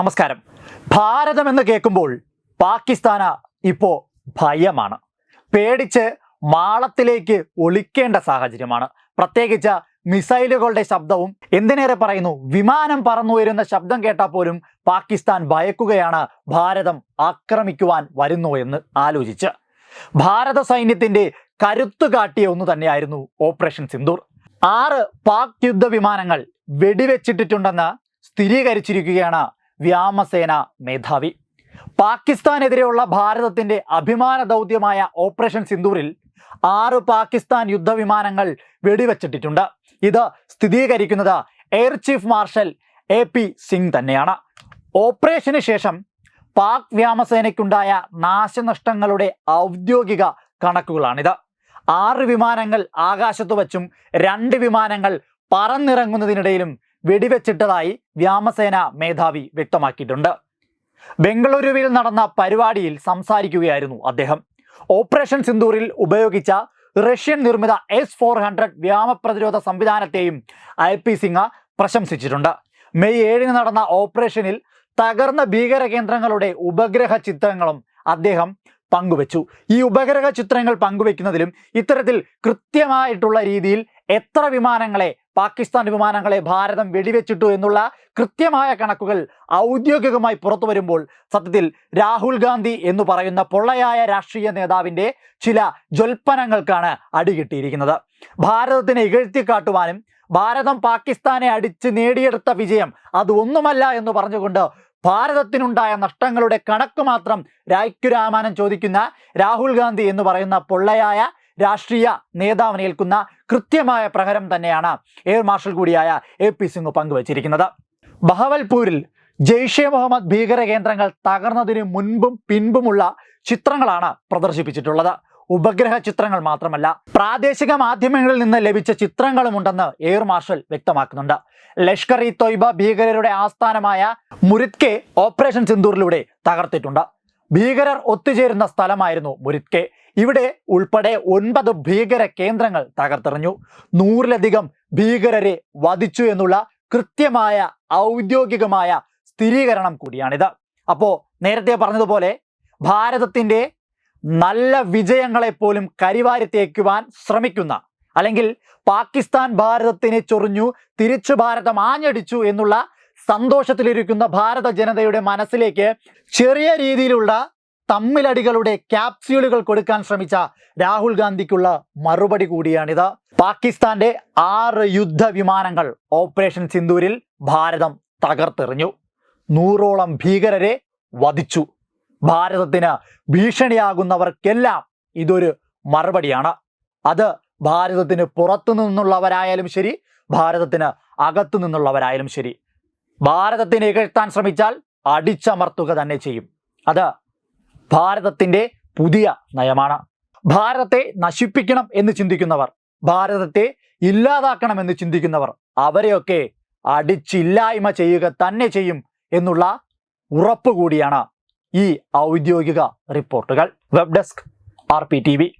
നമസ്കാരം. ഭാരതം എന്ന് കേൾക്കുമ്പോൾ പാകിസ്ഥാന് ഇപ്പോ ഭയമാണ്. പേടിച്ച് മാളത്തിലേക്ക് ഒളിക്കേണ്ട സാഹചര്യമാണ്. പ്രത്യേകിച്ച് മിസൈലുകളുടെ ശബ്ദവും എന്തിനേറെ പറയുന്നു? വിമാനം പറന്നു വരുന്ന ശബ്ദം കേട്ടാൽ പോലും പാകിസ്ഥാൻ ഭയക്കുകയാണ് ഭാരതം ആക്രമിക്കുവാൻ വരുന്നു എന്ന് ആലോചിച്ച്. ഭാരത സൈന്യത്തിന്റെ കരുത്തു കാട്ടിയ ഒന്ന് തന്നെയായിരുന്നു ഓപ്പറേഷൻ സിന്ദൂർ. ആറ് പാക് യുദ്ധ വിമാനങ്ങൾ വെടിവെച്ചിട്ടിട്ടുണ്ടെന്ന് സ്ഥിരീകരിച്ചിരിക്കുകയാണ് വ്യോമസേന മേധാവി. പാകിസ്ഥാനെതിരെയുള്ള ഭാരതത്തിന്റെ അഭിമാന ദൗത്യമായ ഓപ്പറേഷൻ സിന്ദൂറിൽ ആറ് പാകിസ്ഥാൻ യുദ്ധവിമാനങ്ങൾ വെടിവെച്ചിട്ടിട്ടുണ്ട്. ഇത് സ്ഥിരീകരിക്കുന്നത് air chief marshal A P Singh തന്നെയാണ്. ഓപ്പറേഷന് ശേഷം പാക് വ്യോമസേനയ്ക്കുണ്ടായ നാശനഷ്ടങ്ങളുടെ ഔദ്യോഗിക കണക്കുകളാണിത്. ആറ് വിമാനങ്ങൾ ആകാശത്ത് വച്ചും രണ്ട് വിമാനങ്ങൾ പറന്നിറങ്ങുന്നതിനിടയിലും വെടിവെച്ചിട്ടതായി വ്യോമസേന മേധാവി വ്യക്തമാക്കിയിട്ടുണ്ട്. ബംഗളൂരുവിൽ നടന്ന പരിപാടിയിൽ സംസാരിക്കുകയായിരുന്നു അദ്ദേഹം. ഓപ്പറേഷൻ സിന്ദൂറിൽ ഉപയോഗിച്ച റഷ്യൻ നിർമ്മിത എസ് ഫോർ ഹൺഡ്രഡ് വ്യോമ പ്രതിരോധ സംവിധാനത്തെയും ഐ പി സിംഗ് പ്രശംസിച്ചിട്ടുണ്ട്. മെയ് ഏഴിന് നടന്ന ഓപ്പറേഷനിൽ തകർന്ന ഭീകര കേന്ദ്രങ്ങളുടെ ഉപഗ്രഹ ചിത്രങ്ങളും അദ്ദേഹം പങ്കുവച്ചു. ഈ ഉപഗ്രഹ ചിത്രങ്ങൾ പങ്കുവെക്കുന്നതിലും ഇത്തരത്തിൽ കൃത്യമായിട്ടുള്ള രീതിയിൽ എത്ര വിമാനങ്ങളെ പാകിസ്ഥാൻ വിമാനങ്ങളെ ഭാരതം വെടിവെച്ചിട്ടു എന്നുള്ള കൃത്യമായ കണക്കുകൾ ഔദ്യോഗികമായി പുറത്തു വരുമ്പോൾ സത്യത്തിൽ രാഹുൽ ഗാന്ധി എന്ന് പറയുന്ന പൊള്ളയായ രാഷ്ട്രീയ നേതാവിന്റെ ചില ജ്വൽപ്പനങ്ങൾക്കാണ് അടികിട്ടിയിരിക്കുന്നത്. ഭാരതത്തിനെ ഇകഴ്ത്തിക്കാട്ടുവാനും ഭാരതം പാകിസ്ഥാനെ അടിച്ച് നേടിയെടുത്ത വിജയം അത് ഒന്നുമല്ല എന്ന് പറഞ്ഞുകൊണ്ട് ഭാരതത്തിനുണ്ടായ നഷ്ടങ്ങളുടെ കണക്ക് മാത്രം രായ്ക്കുരാമാനം ചോദിക്കുന്ന രാഹുൽ ഗാന്ധി എന്ന് പറയുന്ന പൊള്ളയായ രാഷ്ട്രീയ നേതാവിന് ഏൽക്കുന്ന കൃത്യമായ പ്രഹരം തന്നെയാണ് എയർ മാർഷൽ കൂടിയായ എ പി സിംഗ് പങ്കുവച്ചിരിക്കുന്നത്. ബഹവൽപൂരിൽ ജെയ്ഷെ മുഹമ്മദ് ഭീകര കേന്ദ്രങ്ങൾ തകർന്നതിന് മുൻപും പിൻപുമുള്ള ചിത്രങ്ങളാണ് പ്രദർശിപ്പിച്ചിട്ടുള്ളത്. ഉപഗ്രഹ ചിത്രങ്ങൾ മാത്രമല്ല പ്രാദേശിക മാധ്യമങ്ങളിൽ നിന്ന് ലഭിച്ച ചിത്രങ്ങളും ഉണ്ടെന്ന് എയർ മാർഷൽ വ്യക്തമാക്കുന്നുണ്ട്. ലഷ്കർ ഇ തൊയ്ബ ഭീകരരുടെ ആസ്ഥാനമായ മുരിത്കെ ഓപ്പറേഷൻ സിന്ദൂറിലൂടെ തകർത്തിട്ടുണ്ട്. ഭീകരർ ഒത്തുചേരുന്ന സ്ഥലമായിരുന്നു മുരിത്കെ. ഇവിടെ ഉൾപ്പെടെ ഒൻപത് ഭീകര കേന്ദ്രങ്ങൾ തകർത്തെറിഞ്ഞു. നൂറിലധികം ഭീകരരെ വധിച്ചു എന്നുള്ള കൃത്യമായ ഔദ്യോഗികമായ സ്ഥിരീകരണം കൂടിയാണിത്. അപ്പോൾ നേരത്തെ പറഞ്ഞതുപോലെ ഭാരതത്തിന്റെ നല്ല വിജയങ്ങളെ പോലും കരിവാരി തേക്കുവാൻ ശ്രമിക്കുന്ന അല്ലെങ്കിൽ പാകിസ്ഥാൻ ഭാരതത്തിനെ ചൊറിഞ്ഞു തിരിച്ചു ഭാരതം ആഞ്ഞടിച്ചു എന്നുള്ള സന്തോഷത്തിലിരിക്കുന്ന ഭാരത ജനതയുടെ മനസ്സിലേക്ക് ചെറിയ രീതിയിലുള്ള തമ്മിലടികളുടെ ക്യാപ്സ്യൂളുകൾ കൊടുക്കാൻ ശ്രമിച്ച രാഹുൽ ഗാന്ധിക്കുള്ള മറുപടി കൂടിയാണിത്. പാകിസ്ഥാന്റെ ആറ് യുദ്ധ വിമാനങ്ങൾ ഓപ്പറേഷൻ സിന്ദൂരിൽ ഭാരതം തകർത്തെറിഞ്ഞു. നൂറോളം ഭീകരരെ വധിച്ചു. ഭാരതത്തിന് ഭീഷണിയാകുന്നവർക്കെല്ലാം ഇതൊരു മറുപടിയാണ്. അത് ഭാരതത്തിന് പുറത്തു നിന്നുള്ളവരായാലും ശരി ഭാരതത്തിന് അകത്തു നിന്നുള്ളവരായാലും ശരി. ഭാരതത്തിനെ ഇകഴ്ത്താൻ ശ്രമിച്ചാൽ അടിച്ചമർത്തുക തന്നെ ചെയ്യും. അത് ഭാരതത്തിന്റെ പുതിയ നയമാണ്. ഭാരതത്തെ നശിപ്പിക്കണം എന്ന് ചിന്തിക്കുന്നവർ ഭാരതത്തെ ഇല്ലാതാക്കണം എന്ന് ചിന്തിക്കുന്നവർ അവരെയൊക്കെ അടിച്ചില്ലായ്മ ചെയ്യുക തന്നെ ചെയ്യും എന്നുള്ള ഉറപ്പ് കൂടിയാണ് ഈ ഔദ്യോഗിക റിപ്പോർട്ടുകൾ. Web desk R P T V.